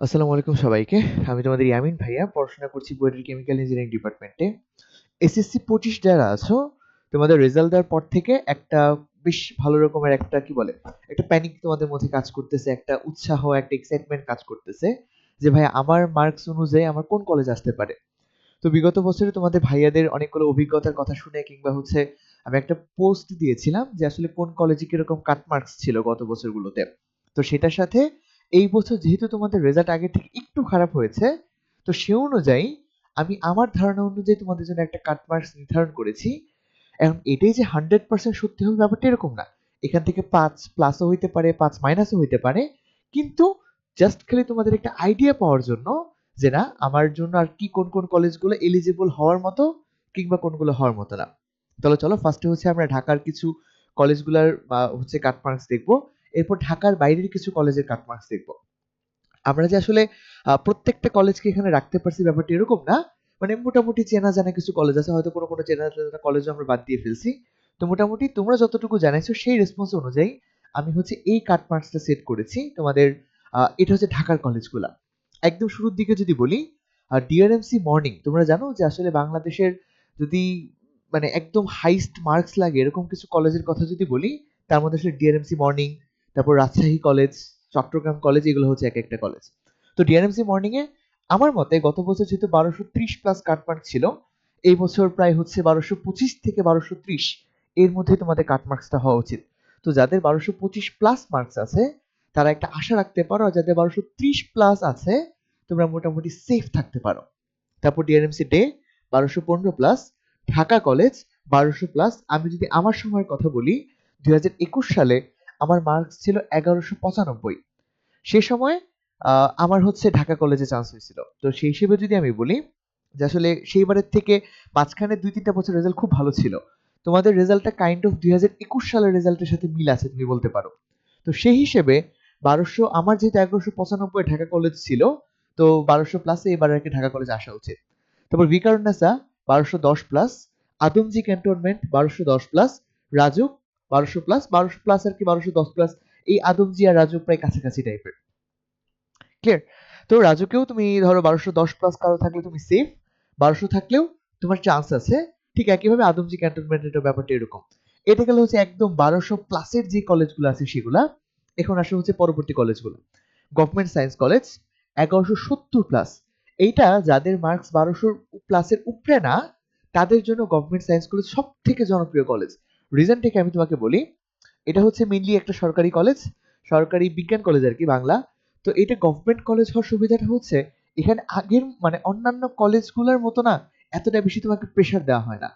আসসালামু আলাইকুম সবাইকে। আমি তোমাদের ইয়ামিন ভাইয়া। পড়াশোনা করছি বুয়েটের কেমিক্যাল ইঞ্জিনিয়ারিং ডিপার্টমেন্টে। এসএসসি ২৫ যারা আছো, তোমাদের রেজাল্ট দেওয়ার পর থেকে একটা বেশ ভালো রকমের একটা কি বলে? একটা প্যানিক তোমাদের মধ্যে কাজ করতেছে, একটা উৎসাহ, একটা এক্সাইটমেন্ট কাজ করতেছে। যে ভাই আমার মার্কস অনুযায়ী আমার কোন কলেজ আসতে পারে? তো বিগত বছরে তোমাদের ভাইয়াদের অনেকগুলো অভিজ্ঞতার কথা শুনে কিংবা হচ্ছে আমি একটা পোস্ট দিয়েছিলাম যে আসলে কোন কলেজে কীরকম কাট মার্কস ছিল গত বছরগুলোতে। তো সেটার সাথে এই বছর যেহেতু তোমাদের রেজাল্ট আগের থেকে একটু খারাপ হয়েছে, তো সে অনুযায়ী আমি আমার ধারণা অনুযায়ী তোমাদের জন্য একটা কাট মার্কস নির্ধারণ করেছি। এখন এটাই যে 100% সত্যি হবে ব্যাপারটা এরকম না। এখান থেকে ৫ প্লাসও হইতে পারে, পাঁচ মাইনাসও হইতে পারে। কিন্তু জাস্ট খালি তোমাদের একটা আইডিয়া পাওয়ার জন্য যে না আমার জন্য আর কি কোন, কোন কলেজগুলো এলিজিবল হওয়ার মতো কিংবা কোনগুলো হওয়ার মতো না। তাহলে চলো ফার্স্টে হচ্ছে আমরা ঢাকার কিছু কলেজগুলার হচ্ছে কাট মার্কস দেখব। এরপর ঢাকার বাইরের কিছু কলেজের কাট মার্কস দেখব। আমরা যে আসলে প্রত্যেকটা কলেজকে এখানে রাখতে পারছি ব্যাপারটা এরকম না। মানে মোটামুটি চেনা জানা কিছু কলেজ আছে। হয়তো কোনো, কোনো চেনা জানা কলেজও আমরা বাদ দিয়ে ফেলছি। তো মোটামুটি তোমরা যতটুকু জানাইছো সেই রেসপন্স অনুযায়ী আমি হচ্ছে এই কাট মার্কসটা সেট করেছি। তোমাদের এটা হচ্ছে ঢাকার কলেজগুলা। একদম শুরুর দিকে যদি বলি ডিআরএমসি মর্নিং তোমরা জানো যে আসলে বাংলাদেশের যদি মানে একদম হাইস্ট মার্কস লাগে এরকম কিছু কলেজের কথা যদি বলি, তার মধ্যে আসলে ডিআরএমসি মর্নিং, তারপর রাজশাহী কলেজ, চট্টগ্রাম কলেজ এগুলো হচ্ছে এক একটা কলেজ। তো ডিআরএমসি মর্নিং এ আমার মতে গত বছর যেহেতু ১২৩০ প্লাস কাট মার্ক ছিল, এই বছর প্রায় হচ্ছে ১২২৫ থেকে ১২৩০ এর মধ্যে তোমাদের কাট মার্কসটা হওয়া উচিত। তো যাদের ১২২৫ প্লাস মার্কস আছে, তারা একটা আশা রাখতে পারো আর যাদের ১২৩০ প্লাস আছে, তোমরা মোটামুটি সেফ থাকতে পারো। তারপর DRMC day ১২১৫ plus, Dhaka college বারোশো প্লাস। আমি যদি আমার সময়ের কথা বলি, ২০২১ সালে আমার মার্কস ছিল ১১৯৫ সে সময় আমার হচ্ছে ঢাকা কলেজে চান্স হয়েছিল। তো সেই হিসেবে যদি আমি বলি যে আসলে সেইবারের থেকে মাঝখানে ২-৩ টা বছর রেজাল্ট খুব ভালো ছিল। তোমাদের রেজাল্টটা কাইন্ড অফ ২০২১ সালের রেজাল্টের সাথে মিল আছে তুমি বলতে পারো। তো সেই হিসেবে বারোশো আমার যেহেতু ১১৯৫ ঢাকা কলেজ ছিল, তো বারোশো প্লাসে এবার আরকি ঢাকা কলেজে আসা উচিত। তারপর ভিকারুন্নাসা বারোশো দশ plus, Adamjee cantonment ১২১০ plus, Rajuk ১২০০ plus, ১২০০ plus আরকি ১২১০ প্লাস এই আদমজী আর রাজউক প্রায় কাছাকাছি টাইপের। ক্লিয়ার? তো রাজুকেও তুমি ধরো ১২১০ প্লাস কারও থাকলে তুমি সেফ, ১২০০ থাকলেও তোমার চান্স আছে। ঠিক একইভাবে আদমজী ক্যান্টনমেন্টের ব্যাপারটা এরকম। এটা গেল হচ্ছে একদম ১২০০ প্লাসের যে কলেজগুলো আছে সেগুলা। এখন আসলে হচ্ছে পরবর্তী কলেজগুলো। Government science college ১১৭০ plus. এইটা যাদের মার্কস ১২০০ প্লাসের উপরে না, তাদের জন্য গভর্নমেন্ট সায়েন্স কলেজ সব থেকে জনপ্রিয় কলেজ। রিজনটা কি আমি তোমাকে বলি। এটা হচ্ছে মেনলি একটা সরকারি কলেজ, সরকারি বিজ্ঞান কলেজ আর কি বাংলা। তো এটা গভর্নমেন্ট কলেজ হওয়ার সুবিধাটা হচ্ছে এখানে আগের মানে অন্যান্য কলেজগুলোর মতো না এতটা বেশি তোমাকে প্রেশার দেওয়া হয় না।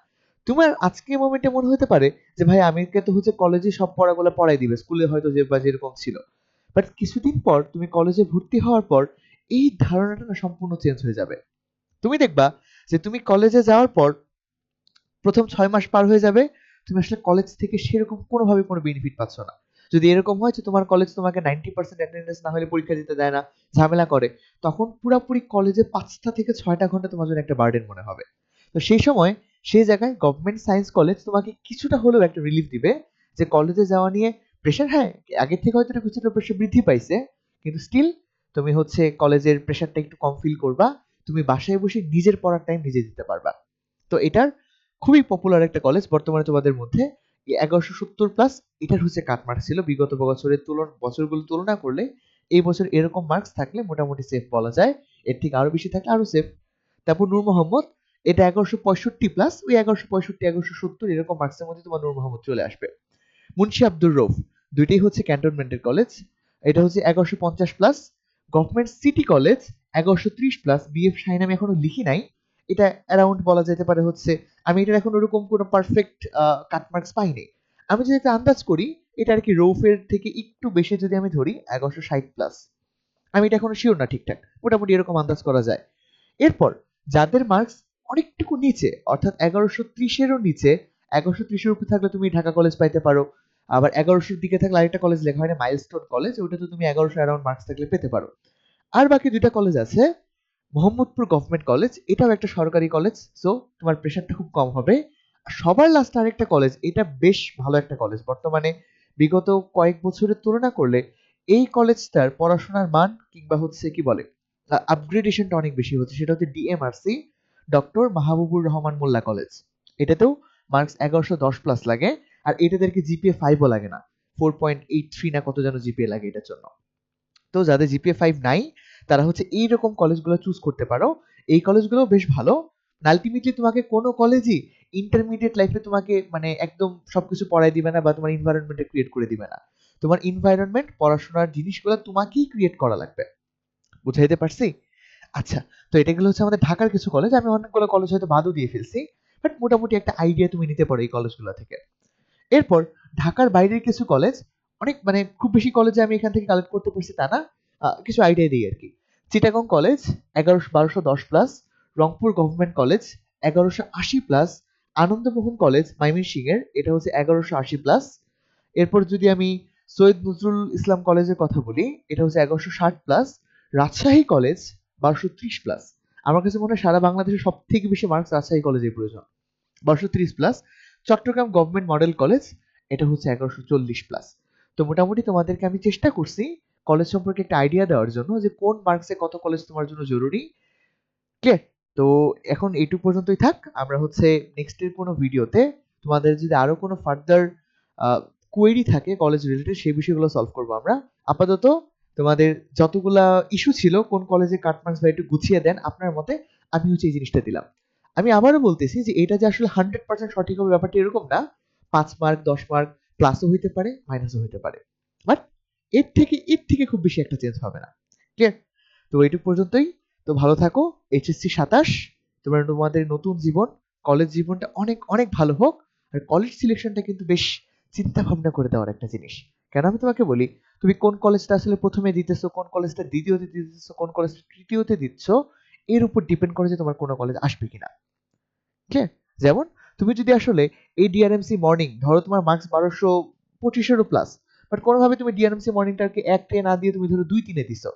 তোমার আজকের মোমেন্টে মনে হতে পারে যে ভাই আমাকে তো হচ্ছে কলেজে সব পড়াগুলো পড়াই দিবে। স্কুলে হয়তো যে বা যেরকম ছিল। বাট কিছুদিন পর তুমি কলেজে ভর্তি হওয়ার পর এই ধারণাটা না সম্পূর্ণ চেঞ্জ হয়ে যাবে। তুমি দেখবা যে তুমি কলেজে যাওয়ার পর ১ম ৬ মাস পার হয়ে যাবে, তুমি আসলে কলেজ থেকে সেরকম কোনোভাবে কোনো বেনিফিট পাচ্ছ না। যদি এরকম হয় যে তোমার কলেজ তোমাকে 90% অ্যাটেন্ডেন্স না হলে পরীক্ষা দিতে দেয় না, ঝামেলা করে, তখন পুরাপুরি কলেজে পাঁচটা থেকে ছয়টা ঘণ্টা তোমার জন্য একটা বার্ডেন মনে হবে। তো সেই সময় সেই জায়গায় গভর্নমেন্ট সায়েন্স কলেজ তোমাকে কিছুটা হলেও একটা রিলিফ দিবে যে কলেজে যাওয়া নিয়ে প্রেশার হ্যাঁ, আগের থেকে হয়তো কিছুটা প্রেশার বৃদ্ধি পাইছে। কিন্তু স্টিল তুমি হচ্ছে কলেজের প্রেশারটা একটু কম ফিল করবা। তুমি বাসায় বসে নিজের পড়ার টাইম নিজে দিতে পারবা। তো এটার খুবই পপুলার একটা কলেজ বর্তমানে তোমাদের মধ্যে। এগারোশো সত্তর প্লাস এটার হচ্ছে কাট মার্কস ছিল। বিগত বছরের তুলন, বছরগুলো তুলনা করলে এই বছর এরকম মার্কস থাকলে মোটামুটি সেফ বলা যায়। এর থেকে আরও বেশি থাকলে আরও সেফ। তারপর নূর মোহাম্মদ, এটা ১১৬৫ প্লাস ওই ১১৬৫ ১১৭০ এরকম মার্কসের মধ্যে তোমার নূর মোহাম্মদ চলে আসবে। মুন্সি আব্দুর রৌফ দুইটাই হচ্ছে ক্যান্টনমেন্টের কলেজ। এটা হচ্ছে ১১৫০ plus. Government city college ১১৩০ plus BF Shaheen আমি এখনও লিখি নাই। এটা অ্যারাউন্ড বলা যেতে পারে হচ্ছে আমি এটার এখন ওরকম কোনো পারফেক্ট আ কাট মার্কস পাইনি। আমি যদি একটা আন্দাজ করি এটা আর কি রৌফের থেকে একটু বেশি যদি আমি ধরি ১১৬০ প্লাস। আমি এটা এখনও শিওর না ঠিকঠাক। মোটামুটি এরকম আন্দাজ করা যায়। এরপর যাদের মার্কস অনেকটুকু নিচে অর্থাৎ এগারোশো ত্রিশেরও নিচে, এগারোশো ত্রিশের উপরে থাকলে তুমি ঢাকা কলেজ পাইতে পারো। আবার ১১০০ র দিকে থাকলে আরেকটা কলেজ লেখা হয় না মাইলস্টোন কলেজ ওটাতে তুমি এগারোশো অ্যারাউন্ড মার্কস থাকলে পেতে পারো। আর বাকি দুইটা কলেজ আছে মোহাম্মদপুর গভর্নমেন্ট কলেজ এটাও একটা সরকারি কলেজ। সো তোমার প্রেশারটা খুব কম হবে। সবার লাস্টে আরেকটা কলেজ এটা বেশ ভালো একটা কলেজ। বর্তমানে বিগত কয়েক বছরের তুলনা করলে এই কলেজটার পড়াশোনার মান কিংবা হচ্ছে কি বলে আপগ্রেডেশনটা অনেক বেশি হচ্ছে সেটা হচ্ছে DMRC doctor Mahbubur Rahman Mollah college এটাতেও মার্কস এগারোশো দশ প্লাস লাগে, আর এটাদেরকে জিপিএ ফাইভও লাগে না ফোর পয়েন্ট এইট থ্রি না কত যেন জিপিএ লাগে এটার জন্য তো যাদের জিপিএ ফাইভ নাই তারা হচ্ছে এইরকম কলেজগুলো চুজ করতে পারো। এই কলেজগুলো বেশ ভালো। আলটিমেটলি তোমাকে কোনো কলেজই ইন্টারমিডিয়েট লাইফে তোমাকে মানে একদম সবকিছু পড়াই দিবে না বা তোমার ইনভায়রনমেন্টে ক্রিয়েট করে দিবে না। তোমার ইনভায়রনমেন্ট পড়াশোনার জিনিসগুলো তোমাকেই ক্রিয়েট করা লাগবে। বুঝাইতে পারছি? আচ্ছা তো এটা গেলো হচ্ছে আমাদের ঢাকার কিছু কলেজ আমি অনেকগুলো কলেজ হয়তো বাদও দিয়ে ফেলছি বাট মোটামুটি একটা আইডিয়া তুমি নিতে পারো এই কলেজগুলো থেকে। এরপর ঢাকার বাইরের কিছু কলেজ অনেক মানে খুব বেশি কলেজে আমি এখান থেকে কালেক্ট করতে পারছি তা না কিছু আইডিয়া দিই আর কি। চিটাগং কলেজ এগারোশো, বারোশো, দশ প্লাস রংপুর গভর্নমেন্ট কলেজ এগারোশো, আশি প্লাস আনন্দমোহন কলেজ সিং এর এটা হচ্ছে এগারোশো, আশি প্লাস এরপর যদি আমি সৈয়দ নজরুল ইসলাম কলেজের কথা বলি, এটা হচ্ছে এগারোশো, ষাট প্লাস রাজশাহী কলেজ বারোশো, ত্রিশ প্লাস আমার কাছে মনে হয় সারা বাংলাদেশে সব থেকে বেশি মার্কস রাজশাহী কলেজের প্রয়োজন। বারোশো, ত্রিশ plus Chattogram government model college এটা হচ্ছে এগারোশো, চল্লিশ প্লাস তো মোটামুটি তোমাদেরকে আমি চেষ্টা করছি কলেজ সম্পর্কে একটা আইডিয়া দেওয়ার জন্য যে কোন মার্কসে কত কলেজ তোমার জন্য জরুরি। ক্লিয়ার তো এখন এইটুক পর্যন্তই থাক। আমরা হচ্ছে নেক্সটের কোনো ভিডিওতে তোমাদের যদি আরও কোনো ফার্দার কোয়েরি থাকে কলেজ রিলেটেড সেই বিষয়গুলো সলভ করব আমরা। আপাতত তোমাদের যতগুলা ইস্যু ছিল, কোন কলেজে কাট মার্কস বা একটু গুছিয়ে দেন আপনার মতে আমি হচ্ছে এই জিনিসটা দিলাম। আমি আবারও বলতেছি যে এটা যে আসলে হান্ড্রেড পার্সেন্ট সঠিক হবে ব্যাপারটা এরকম না। পাঁচ মার্ক দশ মার্ক প্লাসও হইতে পারে মাইনাসও হইতে পারে। এর থেকে এর থেকে খুব বেশি একটা চেঞ্জ হবে না। ক্লিয়ার তো এইটুকু পর্যন্তই। তো ভালো থাকো। এইচএসসি সাতাশ। তোমার তোমাদের নতুন জীবন কলেজ জীবনটা অনেক অনেক ভালো হোক। আর কলেজ সিলেকশনটা কিন্তু বেশ চিন্তা ভাবনা করে দেওয়ার একটা জিনিস। কেন আমি তোমাকে বলি? তুমি কোন কলেজটা আসলে প্রথমে দিতেছো, কোন কলেজটা দ্বিতীয়তে দিতেছো, কোন কলেজটা তৃতীয়তে দিচ্ছ, এর উপর ডিপেন্ড করে যে তোমার কোনো কলেজ আসবে কিনা। ক্লিয়ার যেমন, তুমি যদি আসলে এই ডিআরএমসি মর্নিং ধরো তোমার মার্কস বারোশো পঁচিশেরও প্লাস বাট কোনোভাবে তুমি ডিআরএমসি মর্নিংটাকে এক টে না দিয়ে তুমি ধরো দুই তিনে দিছো।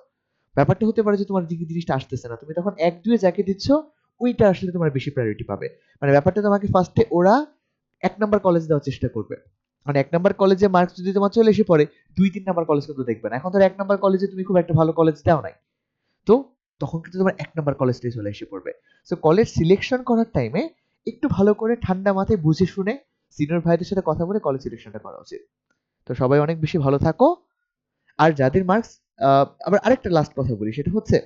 ব্যাপারটা হতে পারে যে তোমার দিকে জিনিসটা আসতেছে না। তুমি তখন এক দুয়ে যাকে দিচ্ছ, ওইটা আসলে তোমার বেশি প্রায়োরিটি পাবে। মানে ব্যাপারটা তোমাকে ফার্স্টে ওরা এক নাম্বার কলেজ দেওয়ার চেষ্টা করবে। মানে এক নাম্বার কলেজে মার্কস যদি তোমার চলে এসে পড়ে, দুই তিন নাম্বার কলেজ কিন্তু দেখবে না। এখন ধরো এক নাম্বার কলেজে তুমি খুব একটা ভালো কলেজ দাও নাই। তো তখন কিন্তু তোমার এক নাম্বার কলেজটাই চলে এসে পড়বে। সো কলেজ সিলেকশন করার টাইমে একটু ভালো করে ঠান্ডা মাথায় বুঝে শুনে সিনিয়র ভাইদের সাথে কথা বলে কলেজ সিলেকশনটা করা উচিত। তো সবাই অনেক বেশি ভালো থাকো। আর যাদের মার্কস আবার আরেকটা লাস্ট কথা বলি, সেটা হচ্ছে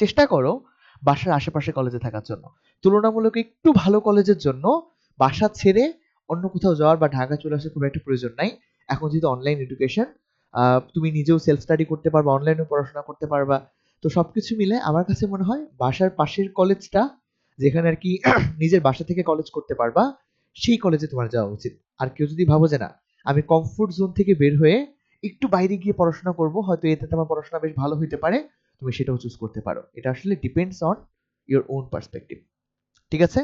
চেষ্টা করো বাসার আশেপাশে কলেজে থাকার জন্য। তুলনামূলক একটু ভালো কলেজের জন্য বাসা ছেড়ে অন্য কোথাও যাওয়ার বা ঢাকা চলে আসার খুব একটা প্রয়োজন নাই। এখন যেহেতু অনলাইন এডুকেশন তুমি নিজেও সেলফ স্টাডি করতে পারবা অনলাইনেও পড়াশোনা করতে পারবা। তো সবকিছু মিলে আমার কাছে মনে হয় বাসার পাশের কলেজটা যেখানে আর কি নিজের বাসা থেকে কলেজ করতে পারবা, সেই কলেজে তোমার যাওয়া উচিত। আর কেউ যদি ভাবো যে না আমি কমফোর্ট জোন থেকে বের হয়ে একটু বাইরে গিয়ে পড়াশোনা করব, হয়তো এতে তোমার পড়াশোনা বেশ ভালো হইতে পারে, তুমি সেটাও চুজ করতে পারো। এটা আসলে depends on your own perspective ঠিক আছে?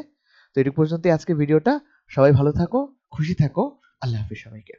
তো এটুকু পর্যন্ত আজকে ভিডিওটা সবাই ভালো থাকো, খুশি থাকো। আল্লাহ হাফিজ সবাইকে।